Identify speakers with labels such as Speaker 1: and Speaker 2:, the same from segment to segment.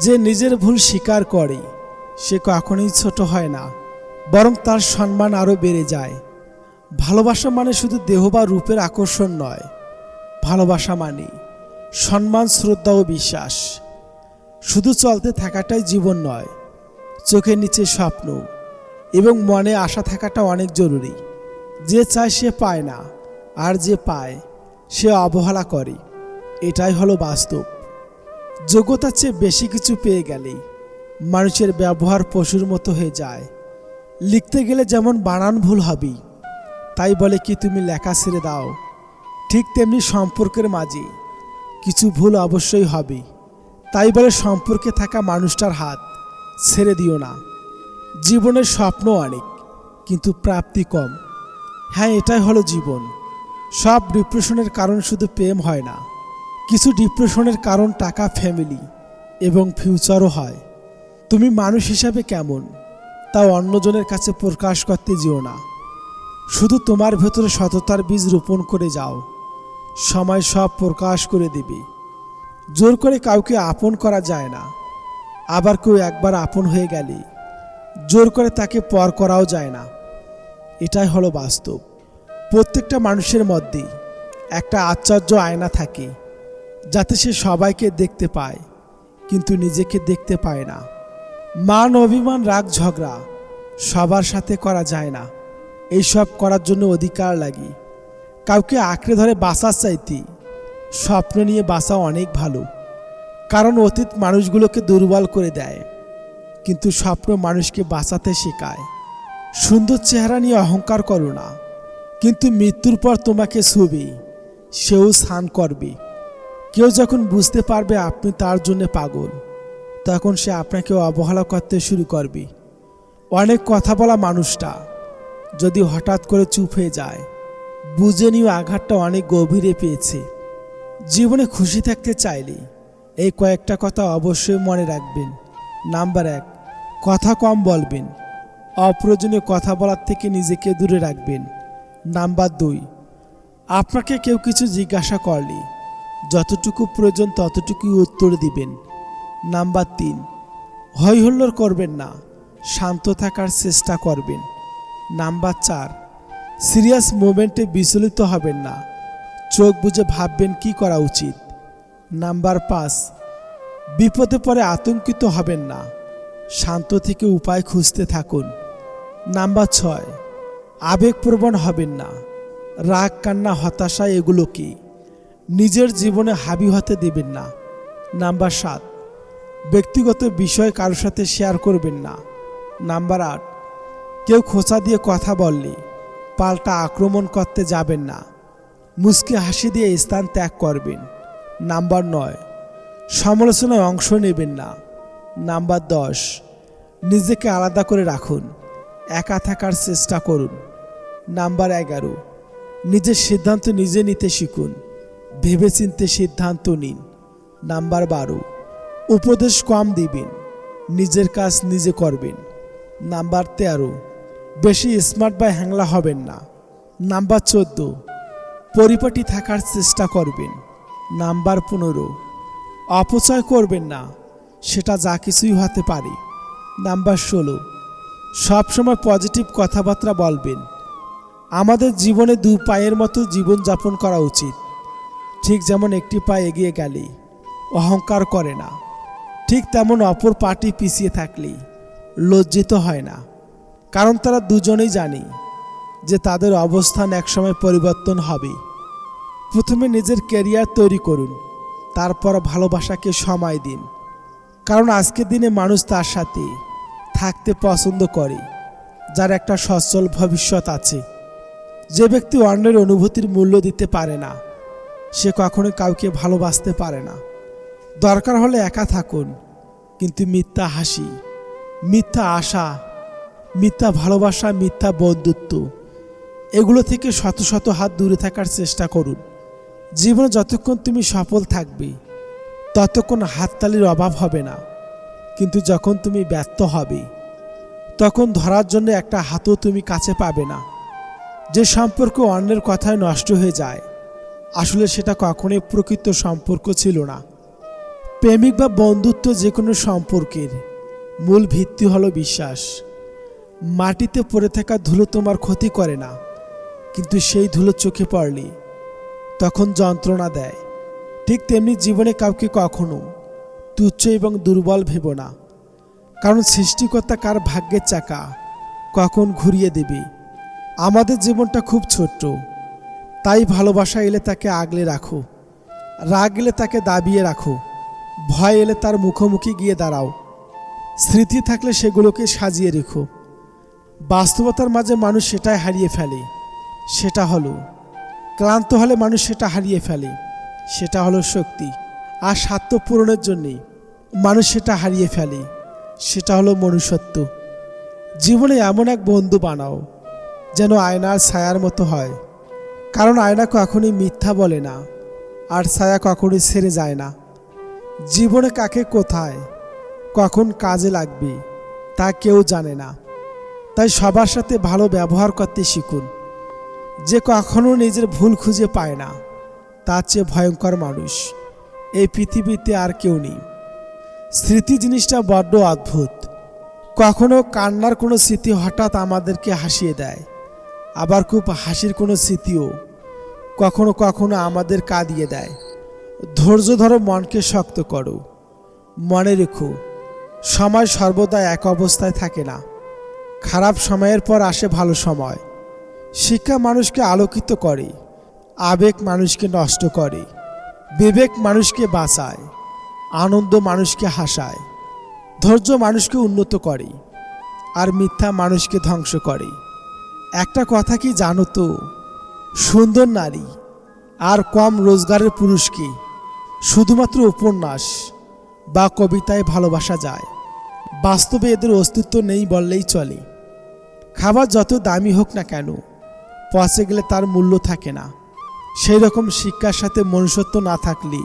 Speaker 1: যে নিজের ভুল স্বীকার করে, সে কখনোই ছোট হয় না, বরং তার সম্মান আরও বেড়ে যায়। ভালোবাসা মানে শুধু দেহ বা রূপের আকর্ষণ নয়, ভালোবাসা মানে সম্মান, শ্রদ্ধা ও বিশ্বাস। শুধু চলতে থাকাটাই জীবন নয়, চোখের নিচে স্বপ্ন এবং মনে আশা থাকাটা অনেক জরুরি। যে চায় সে পায় না, আর যে পায়, সে অবহেলা করে। এটাই হলো বাস্তব। যোগ্যতার চেয়ে বেশি কিছু পেয়ে গেলেই মানুষের ব্যবহার পশুর মতো হয়ে যায়। লিখতে গেলে যেমন বানান ভুল হবেই, তাই বলে কি তুমি লেখা ছেড়ে দাও। ঠিক তেমনি সম্পর্কের মাঝে কিছু ভুল অবশ্যই হবে তাই বলে সম্পর্কে থাকা মানুষটার হাত ছেড়ে দিও না। জীবনের স্বপ্ন অনেক, কিন্তু প্রাপ্তি কম। হ্যাঁ এটাই হলো জীবন। সব ডিপ্রেশনের কারণ শুধু প্রেম হয় না। কিছু ডিপ্রেশনের কারণ টাকা ফ্যামিলি এবং ফিউচারও হয়। তুমি মানুষ হিসাবে কেমন? তা অন্যজনের কাছে প্রকাশ করতে যেও না। শুধু তোমার ভেতরে সততার বীজ রোপণ করে যাও। সময় সব প্রকাশ করে দেবে। জোর করে কাউকে আপন করা যায় না। আবার কেউ একবার আপন হয়ে গেলে জোর করে তাকে পর করাও যায় না। এটাই হলো বাস্তব। প্রত্যেকটা মানুষের মধ্যেই একটা আশ্চর্য আয়না থাকে। যাতে সে সবাইকে দেখতে পায়, কিন্তু নিজেকে দেখতে পায় না। মান অভিমান, রাগ, ঝগড়া সবার সাথে করা যায় না। এইসব করার জন্য অধিকার লাগে। কাউকে আঁকড়ে ধরে বাঁচার চাইতে স্বপ্ন নিয়ে বাঁচা অনেক ভালো। কারণ অতীত মানুষগুলোকে দুর্বল করে দেয়, কিন্তু স্বপ্ন মানুষকে বাঁচাতে শেখায়। সুন্দর চেহারা নিয়ে অহংকার করো না, কিন্তু মৃত্যুর পর তোমাকে ছুবে, সেও স্নান করবে। কেউ যখন বুঝতে পারবে আপনি তার জন্য পাগল, তখন সে আপনাকে অবহেলা করতে শুরু করবে। অনেক কথা বলা মানুষটা যদি হঠাৎ করে চুপ হয়ে যায় বুঝে নিও আঘাতটা অনেক গভীরে পেয়েছে। জীবনে খুশি থাকতে চাইলে এই কয়েকটা কথা অবশ্যই মনে রাখবেন। নাম্বার এক, কথা কম বলবেন। অপ্রয়োজনীয় কথা বলার থেকে নিজেকে দূরে রাখবেন। নাম্বার দুই, আপনাকে কেউ কিছু জিজ্ঞাসা করলে যতটুকু প্রয়োজন ততটুকুই উত্তর দিবেন। নাম্বার তিন হৈ হুল্লোড় করবেন না, শান্ত থাকার চেষ্টা করবেন। নাম্বার চার, সিরিয়াস মোমেন্টে বিচলিত হবেন না, চোখ বুঝে ভাববেন কি করা উচিত। নাম্বার পাঁচ, বিপদে পরে আতঙ্কিত হবেন না, শান্ত থেকে উপায় খুঁজতে থাকুন। নাম্বার ছয়, আবেগপ্রবণ হবেন না, রাগ, কান্না, হতাশা এগুলো কি? নিজের জীবনে হাবি হতে দেবেন না। নাম্বার সাত, ব্যক্তিগত বিষয় কারোর সাথে শেয়ার করবেন না। নাম্বার আট, কেউ খোঁচা দিয়ে কথা বললে পাল্টা আক্রমণ করতে যাবেন না। মুসকে হাসি দিয়ে স্থান ত্যাগ করবেন। নাম্বার নয়, সমালোচনায় অংশ নেবেন না। নাম্বার দশ, নিজেকে আলাদা করে রাখুন। একা থাকার চেষ্টা করুন। নাম্বার এগারো, নিজের সিদ্ধান্ত নিজে নিতে শিখুন। ভেবেচিন্তে সিদ্ধান্ত নিন। নাম্বার বারো, উপদেশ কম দিবেন, নিজের কাজ নিজে করবেন। নাম্বার তেরো, বেশি স্মার্ট বা হ্যাংলা হবেন না। নাম্বার চোদ্দ, পরিপাটি থাকার চেষ্টা করবেন। নাম্বার পনেরো, অপচয় করবেন না, সেটা যা কিছুই হতে পারে। নাম্বার ষোলো, সবসময় পজিটিভ কথাবার্তা বলবেন। আমাদের জীবনে দু পায়ের মতো জীবনযাপন করা উচিত। ঠিক যেমন একটি পা এগিয়ে গেলে, অহংকার করে না। ঠিক তেমন অপর পাটি পিছিয়ে থাকলেই লজ্জিত হয় না। কারণ তারা দুজনেই জানে যে তাদের অবস্থান একসময় পরিবর্তন হবে। প্রথমে নিজের ক্যারিয়ার তৈরি করুন, তারপর ভালোবাসাকে সময় দিন। কারণ আজকের দিনে মানুষ তার সাথে থাকতে পছন্দ করে, যার একটা সচ্ছল ভবিষ্যৎ আছে। যে ব্যক্তি অন্যের অনুভূতির মূল্য দিতে পারে না সে কখনো কাউকে ভালোবাসতে পারে না। দরকার হলে একা থাকুন, কিন্তু মিথ্যা হাসি, মিথ্যা আশা, মিথ্যা ভালোবাসা, মিথ্যা বন্ধুত্ব, এগুলো থেকে শত শত হাত দূরে থাকার চেষ্টা করুন। জীবনে যতক্ষণ তুমি সফল থাকবে, ততক্ষণ হাততালির অভাব হবে না। কিন্তু যখন তুমি ব্যর্থ হবে, তখন ধরার জন্য একটা হাতও তুমি কাছে পাবে না। যে সম্পর্ক অন্যের কথায় নষ্ট হয়ে যায় আসলে সেটা কখনোই প্রকৃত সম্পর্ক ছিল না। প্রেমিক বা বন্ধুত্ব যে কোনো সম্পর্কের মূল ভিত্তি হলো বিশ্বাস। মাটিতে পড়ে থাকা ধুলো তোমার ক্ষতি করে না, কিন্তু সেই ধুলো চোখে পড়লে তখন যন্ত্রণা দেয়। ঠিক তেমনি জীবনে কাউকে কখনো তুচ্ছ এবং দুর্বল ভেব না, কারণ সৃষ্টিকর্তা কার ভাগ্যের চাকা কখন ঘুরিয়ে দেবে? আমাদের জীবনটা খুব ছোট্ট। তাই ভালোবাসা এলে তাকে আগলে রাখো। রাগ এলে তাকে দাবিয়ে রাখো। ভয় এলে তার মুখোমুখি গিয়ে দাঁড়াও। স্মৃতি থাকলে সেগুলোকে সাজিয়ে রেখো। বাস্তবতার মাঝে মানুষ সেটাই হারিয়ে ফেলে। সেটা হলো, ক্লান্ত হলে মানুষ সেটা হারিয়ে ফেলে। সেটা হলো শক্তি। আর স্বার্থ পূরণের জন্যে মানুষ সেটা হারিয়ে ফেলে। সেটা হলো মনুষ্যত্ব। জীবনে এমন এক বন্ধু বানাও, যেন আয়নার ছায়ার মতো হয়। কারণ আয়না কখনই মিথ্যা বলে না, আর ছায়া কখনই ছেড়ে যায় না। জীবনে কাকে কোথায়, কখন কাজে লাগবে, তা কেউ জানে না। তাই সবার সাথে ভালো ব্যবহার করতে শিখুন। যে কখনো নিজের ভুল খুঁজে পায় না, তার চেয়ে ভয়ঙ্কর মানুষ। এই পৃথিবীতে আর কেউ নেই। স্মৃতি জিনিসটা বড্ড অদ্ভুত। কখনো কান্নার কোনো স্মৃতি হঠাৎ আমাদেরকে হাসিয়ে দেয়। আবার খুব হাসির কোনো স্মৃতিও কখনো কখনো আমাদের কাঁদিয়ে দেয়। ধৈর্য ধরো মনকে শক্ত করো। মনে রেখো, সময় সর্বদা এক অবস্থায় থাকে না। খারাপ সময়ের পর আসে ভালো সময়। শিক্ষা মানুষকে আলোকিত করে, আবেগ মানুষকে নষ্ট করে, বিবেক মানুষকে বাঁচায়, আনন্দ মানুষকে হাসায়, ধৈর্য মানুষকে উন্নত করে, আর মিথ্যা মানুষকে ধ্বংস করে। একটা কথা কি জানো তো? সুন্দর নারী, আর কম রোজগারের পুরুষকে শুধুমাত্র উপন্যাস বা কবিতায় ভালোবাসা যায়। বাস্তবে এদের অস্তিত্ব নেই বললেই চলে। খাবার যত দামি হোক না কেন, পচে গেলে তার মূল্য থাকে না। সেই রকম শিক্ষার সাথে মনুষ্যত্ব না থাকলে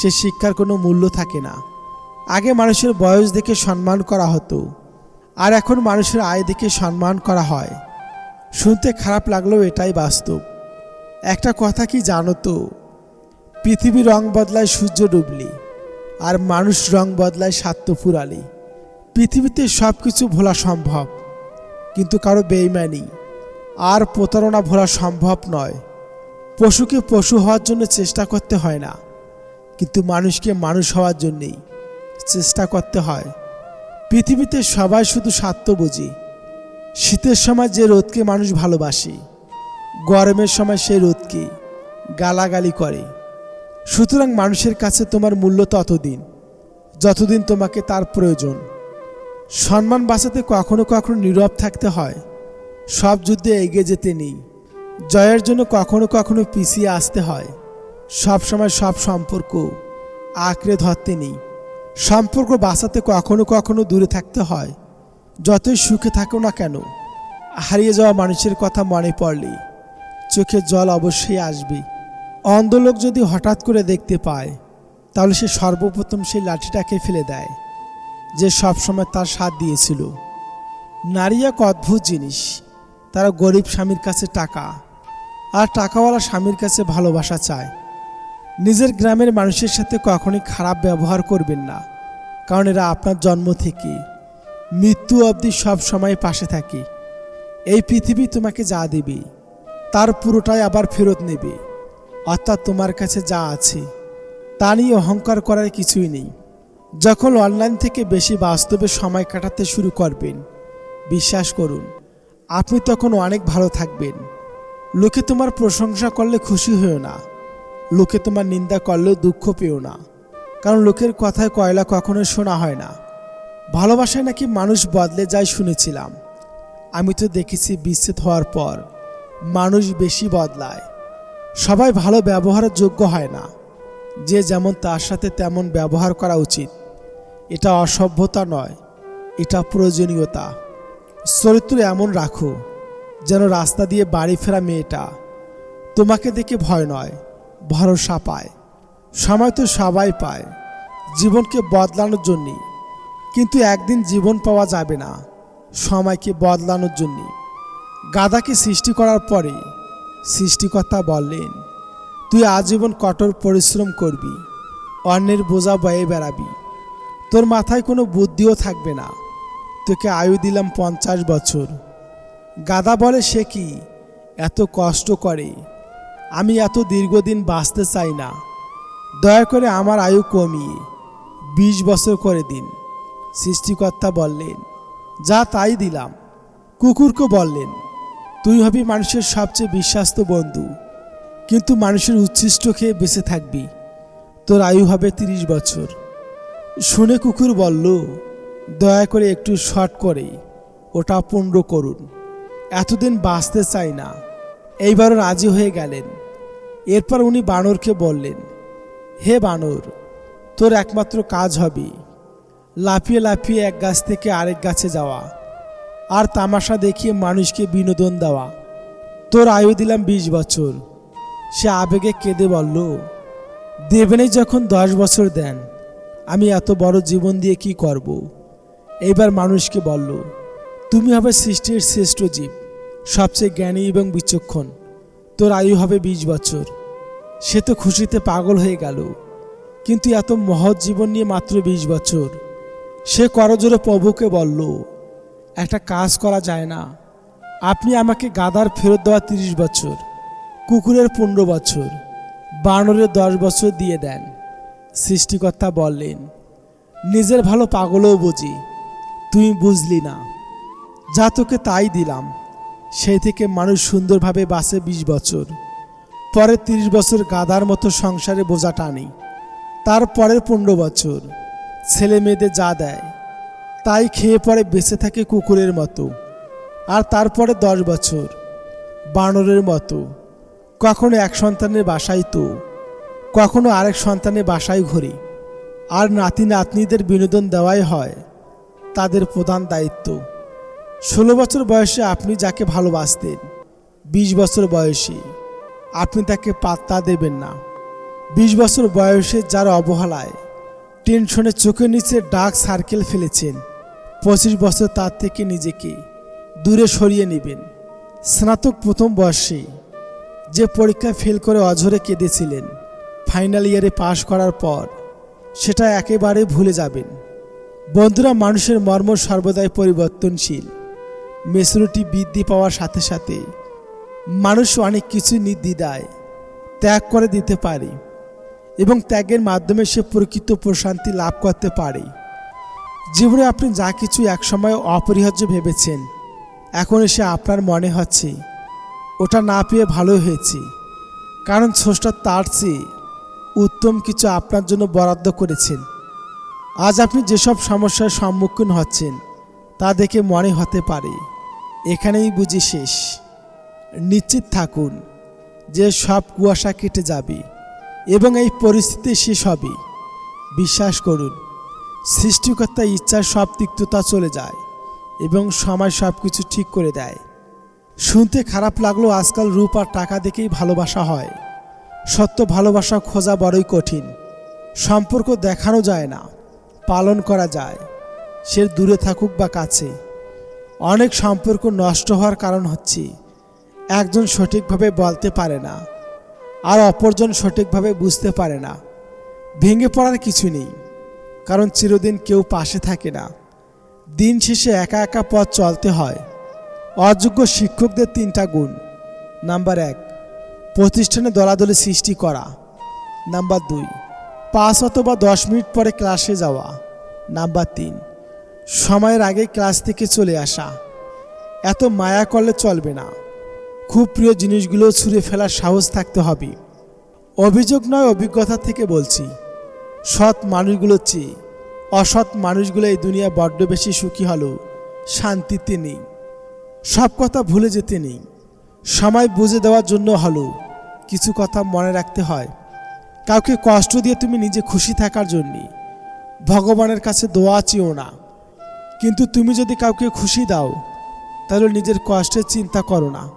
Speaker 1: সে শিক্ষার কোনো মূল্য থাকে না। আগে মানুষের বয়স দেখে সম্মান করা হতো, আর এখন মানুষের আয় দেখে সম্মান করা হয়। শুনতে খারাপ লাগলেও এটাই বাস্তব। একটা কথা কি জানো তো? পৃথিবী রং বদলায় সূর্য ডুবলি, আর মানুষ রং বদলায় স্বার্থ ফুরালি। পৃথিবীতে সব কিছু ভোলা সম্ভব, কিন্তু কারও বেইমানি আর প্রতারণা ভোলা সম্ভব নয়। পশুকে পশু হওয়ার জন্য চেষ্টা করতে হয় না, কিন্তু মানুষকে মানুষ হওয়ার জন্যেই চেষ্টা করতে হয়। পৃথিবীতে সবাই শুধু স্বার্থ বোঝে। শীতের সময় যে রোদকে মানুষ ভালোবাসে, গরমের সময় সেই রোদকে গালাগালি করে। সুতরাং মানুষের কাছে তোমার মূল্য ততদিন, যতদিন তোমাকে তার প্রয়োজন। সম্মান বাঁচাতে কখনো কখনো নীরব থাকতে হয়। সব যুদ্ধে এগিয়ে যেতে নেই। জয়ের জন্য কখনো কখনো পিছিয়ে আসতে হয়। সব সময় সব সম্পর্ক আঁকড়ে ধরতে নেই। সম্পর্ক বাঁচাতে কখনো কখনো দূরে থাকতে হয়। যতই সুখে থাকো না কেন, হারিয়ে যাওয়া মানুষের কথা মনে পড়লে চোখে জল অবশ্যই আসবে। অন্ধলোক যদি হঠাৎ করে দেখতে পায়, তাহলে সে সর্বপ্রথম সেই লাঠিটাকে ফেলে দেয়, যে সবসময় তার সাথ দিয়েছিল। নারী এক অদ্ভুত জিনিস, তারা গরিব স্বামীর কাছে টাকা আর টাকাওয়ালা স্বামীর কাছে ভালোবাসা চায়। নিজের গ্রামের মানুষের সাথে কখনোই খারাপ ব্যবহার করবেন না, কারণ এরা আপনার জন্ম থেকে মৃত্যু অবধি সব সময় পাশে থাকি। এই পৃথিবী তোমাকে যা দেবে, তার পুরোটাই আবার ফেরত নেবে। অর্থাৎ তোমার কাছে যা আছে, তা নিয়ে অহংকার করার কিছুই নেই। যখন অনলাইন থেকে বেশি বাস্তবে সময় কাটাতে শুরু করবেন, বিশ্বাস করুন, আপনি তখন অনেক ভালো থাকবেন। লোকে তোমার প্রশংসা করলে খুশি হয়েও না। লোকে তোমার নিন্দা করলেও দুঃখ পেও না। কারণ লোকের কথায় কয়লা কখনো শোনা হয় না। ভালোবাসায় নাকি মানুষ বদলে যায় শুনেছিলাম। আমি তো দেখেছি বিচ্ছেদ হওয়ার পর মানুষ বেশি বদলায়। সবাই ভালো ব্যবহারের যোগ্য হয় না। যে যেমন তার সাথে তেমন ব্যবহার করা উচিত। এটা অসভ্যতা নয়, এটা প্রয়োজনীয়তা। চরিত্র এমন রাখো, যেন রাস্তা দিয়ে বাড়ি ফেরা মেয়েটা তোমাকে দেখে ভয় নয়, ভরসা পায়। সময় তো সবাই পায়, জীবনকে বদলানোর জন্যে কিন্তু একদিন জীবন পাওয়া যাবে না, সময়কে বদলানোর জন্যে। গাদাকে সৃষ্টি করার পরে সৃষ্টিকর্তা বললেন, তুই আজীবন কঠোর পরিশ্রম করবি, অন্যের বোঝা বয়ে বেড়াবি। তোর মাথায় কোনো বুদ্ধিও থাকবে না। তোকে আয়ু দিলাম পঞ্চাশ বছর। গাদা বলে সে কি, এত কষ্ট করে? আমি এত দীর্ঘদিন বাঁচতে চাই না। দয়া করে আমার আয়ু কমিয়ে বিশ বছর করে দিন। সৃষ্টিকর্তা বললেন, যা তাই দিলাম। কুকুরকে বললেন, তুই হবি মানুষের সবচেয়ে বিশ্বাস্ত বন্ধু, কিন্তু মানুষের উচ্ছিষ্ট খেয়ে বেঁচে থাকবি। তোর আয়ু হবে তিরিশ বছর। শুনে কুকুর বলল, দয়া করে একটু শর্ট করে, ওটা পূর্ণ করুন। এতদিন বাঁচতে চাই না। এইবারও রাজি হয়ে গেলেন। এরপর উনি বানরকে বললেন, হে বানর, তোর একমাত্র কাজ হবে লাফিয়ে লাফিয়ে এক গাছ থেকে আরেক গাছে যাওয়া আর তামাশা দেখিয়ে মানুষকে বিনোদন দেওয়া। তোর আয়ু দিলাম বিশ বছর। সে আবেগে কেঁদে বলল দেবেনই যখন দশ বছর দেন, আমি এত বড় জীবন দিয়ে কি করব। এইবার মানুষকে বলল, তুমি হবে সৃষ্টির শ্রেষ্ঠ জীব, সবচেয়ে জ্ঞানী এবং বিচক্ষণ। তোর আয়ু হবে বিশ বছর। সে তো খুশিতে পাগল হয়ে গেল। কিন্তু এত মহৎ জীবন নিয়ে মাত্র বিশ বছর। সে করজোরে প্রভুকে বলল, একটা কাজ করা যায় না। আপনি আমাকে গাদার ফেরত দেওয়া তিরিশ বছর, কুকুরের পনেরো বছর, বানরের দশ বছর দিয়ে দেন। সৃষ্টিকর্তা বললেন, নিজের ভালো পাগলও বুঝি, তুই বুঝলি না। যা তোকে তাই দিলাম। সেই থেকে মানুষ সুন্দরভাবে বাঁচে বিশ বছর। পরে তিরিশ বছর গাদার মতো সংসারে বোঝা টানি তারপরের পনেরো বছর। ছেলে মেয়েদের যা দেয়, তাই খেয়ে পরে বেঁচে থাকে কুকুরের মতো। আর তারপরে দশ বছর, বানরের মতো। কখনো এক সন্তানের বাসায় তো, কখনো আরেক সন্তানের বাসায় ঘুরি। আর নাতি নাতনিদের বিনোদন দেওয়াই হয়, তাদের প্রধান দায়িত্ব। ষোলো বছর বয়সে আপনি যাকে ভালোবাসতেন, বিশ বছর বয়সে আপনি তাকে পাত্তা দেবেন না। বিশ বছর বয়সে যার অবহেলায় টেনশনে চোখের নিচে ডার্ক সার্কেল ফেলেছেন। পঁচিশ বছর তার থেকে নিজেকে দূরে সরিয়ে নেবেন। স্নাতক প্রথম বর্ষে যে পরীক্ষায় ফেল করে অঝরে কেঁদেছিলেন ফাইনাল ইয়ারে পাশ করার পর সেটা একেবারে ভুলে যাবেন। বন্ধুরা, মানুষের মর্ম সর্বদাই পরিবর্তনশীল। মেচুরিটি বৃদ্ধি পাওয়ার সাথে সাথে মানুষ অনেক কিছু নির্দ্বিধায় ত্যাগ করে দিতে পারে। এবং ত্যাগের মাধ্যমে সে প্রকৃত প্রশান্তি লাভ করতে পারে। জীবনে আপনি যা কিছু একসময় অপরিহার্য ভেবেছেন এখন এসে আপনার মনে হচ্ছে, ওটা না পেয়ে ভালো হয়েছে। কারণ স্রষ্টা তার চেয়ে উত্তম কিছু আপনার জন্য বরাদ্দ করেছেন। আজ আপনি যেসব সমস্যার সম্মুখীন হচ্ছেন, তা দেখে মনে হতে পারে। এখানেই বুঝি শেষ। নিশ্চিত থাকুন যে সব কুয়াশা কেটে যাবে। এবং এই পরিস্থিতি শেষ হবে। বিশ্বাস করুন, সৃষ্টিকর্তা ইচ্ছার সব তিক্ততা চলে যায় এবং সময় সব কিছু ঠিক করে দেয়। শুনতে খারাপ লাগল আজকাল রূপ আর টাকা দেখেই ভালোবাসা হয়। সত্য ভালোবাসা খোঁজা বড়ই কঠিন। সম্পর্ক দেখানো যায় না, পালন করা যায়, সে দূরে থাকুক বা কাছে। অনেক সম্পর্ক নষ্ট হওয়ার কারণ হচ্ছে, একজন সঠিকভাবে বলতে পারে না। আর অপরজন সঠিকভাবে বুঝতে পারে না। ভেঙে পড়ার কিছু নেই, কারণ চিরদিন কেউ পাশে থাকে না। দিন শেষে একা একা পথ চলতে হয়। অযোগ্য শিক্ষকদের তিনটা গুণ। নাম্বার এক, প্রতিষ্ঠানে দলাদলি সৃষ্টি করা। নাম্বার দুই, পাঁচ অথবা দশ মিনিট পরে ক্লাসে যাওয়া। নাম্বার তিন, সময়ের আগে ক্লাস থেকে চলে আসা। এত মায়া করলে চলবে না। খুব প্রিয় জিনিসগুলো ছুঁড়ে ফেলার সাহস থাকতে হবে। অভিযোগ নয়, অভিজ্ঞতা থেকে বলছি। সৎ মানুষগুলোর চেয়ে। অসৎ মানুষগুলো এই দুনিয়া বড্ড বেশি সুখী হলো। শান্তিতে নেই। সব কথা ভুলে যেতে নেই। সময় বুঝে দেওয়ার জন্য হলো। কিছু কথা মনে রাখতে হয়। কাউকে কষ্ট দিয়ে তুমি নিজে খুশি থাকার জন্যে। ভগবানের কাছে দোয়া চেও না। কিন্তু তুমি যদি কাউকে খুশি দাও, তাহলে নিজের কষ্টের চিন্তা করো না।